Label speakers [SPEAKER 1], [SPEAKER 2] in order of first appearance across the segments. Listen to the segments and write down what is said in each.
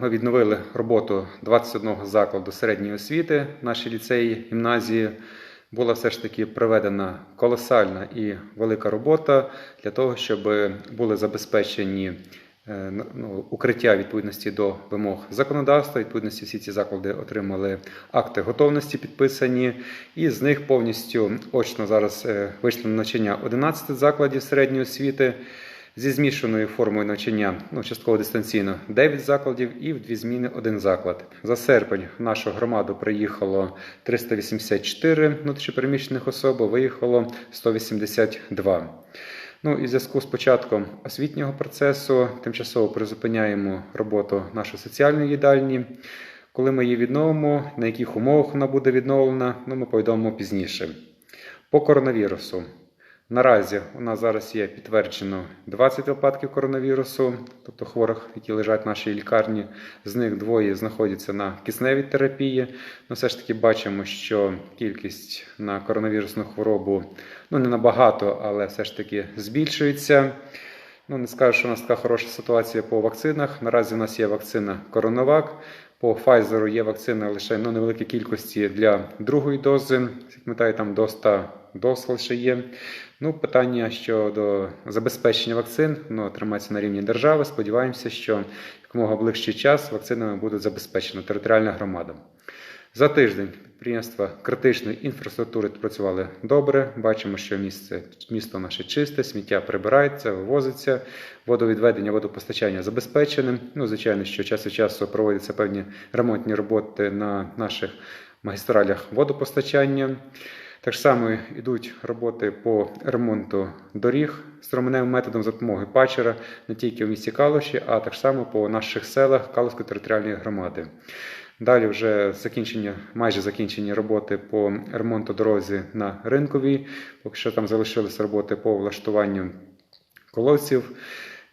[SPEAKER 1] ми відновили роботу 21 закладу середньої освіти в нашій ліцеї, гімназії. Була все ж таки проведена колосальна і велика робота для того, щоб були забезпечені е, ну, укриття відповідності до вимог законодавства. Відповідності всі ці заклади отримали акти готовності підписані, і з них повністю очно зараз е, вийшли на навчання 11 закладів середньої освіти. Зі змішаною формою навчання, ну частково дистанційно, 9 закладів і в дві зміни один заклад. За серпень в нашу громаду приїхало 384 внутрішньопереміщених осіб, виїхало 182. Ну і в зв'язку з початком освітнього процесу тимчасово призупиняємо роботу нашої соціальної їдальні. Коли ми її відновимо, на яких умовах вона буде відновлена, ну ми повідомимо пізніше. По коронавірусу. Наразі у нас зараз є підтверджено 20 випадків коронавірусу, тобто хворих, які лежать в нашій лікарні. З них двоє знаходяться на кисневій терапії. Ну, все ж таки бачимо, що кількість на коронавірусну хворобу ну не набагато, але все ж таки збільшується. Ну, не скажу, що у нас така хороша ситуація по вакцинах. Наразі у нас є вакцина Коронавак. По Pfizer є вакцина лише ну, невеликій кількості для другої дози. Як метаю, там до 100 доз лише є. Ну, питання щодо забезпечення вакцин воно тримається на рівні держави. Сподіваємося, що якомога ближчий час вакцинами буде забезпечена територіальна громада. За тиждень підприємства критичної інфраструктури працювали добре. Бачимо, що місце, місто наше чисте, сміття прибирається, вивозиться, водовідведення, водопостачання забезпеченим. Ну, звичайно, що час від часу проводяться певні ремонтні роботи на наших магістралях водопостачання. Так само йдуть роботи по ремонту доріг строменевим методом за допомогою пачера не тільки в місті Калуші, а так само по наших селах Калуської територіальної громади. Далі вже закінчення, майже закінчені роботи по ремонту дорозі на ринковій. Поки що там залишилися роботи по влаштуванню колодців.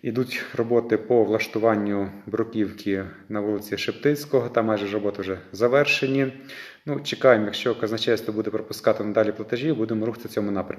[SPEAKER 1] Ідуть роботи по влаштуванню бруківки на вулиці Шептицького. Там майже роботи вже завершені. Ну, чекаємо, якщо казначейство буде пропускати надалі платежі, будемо рухатися в цьому напрямку.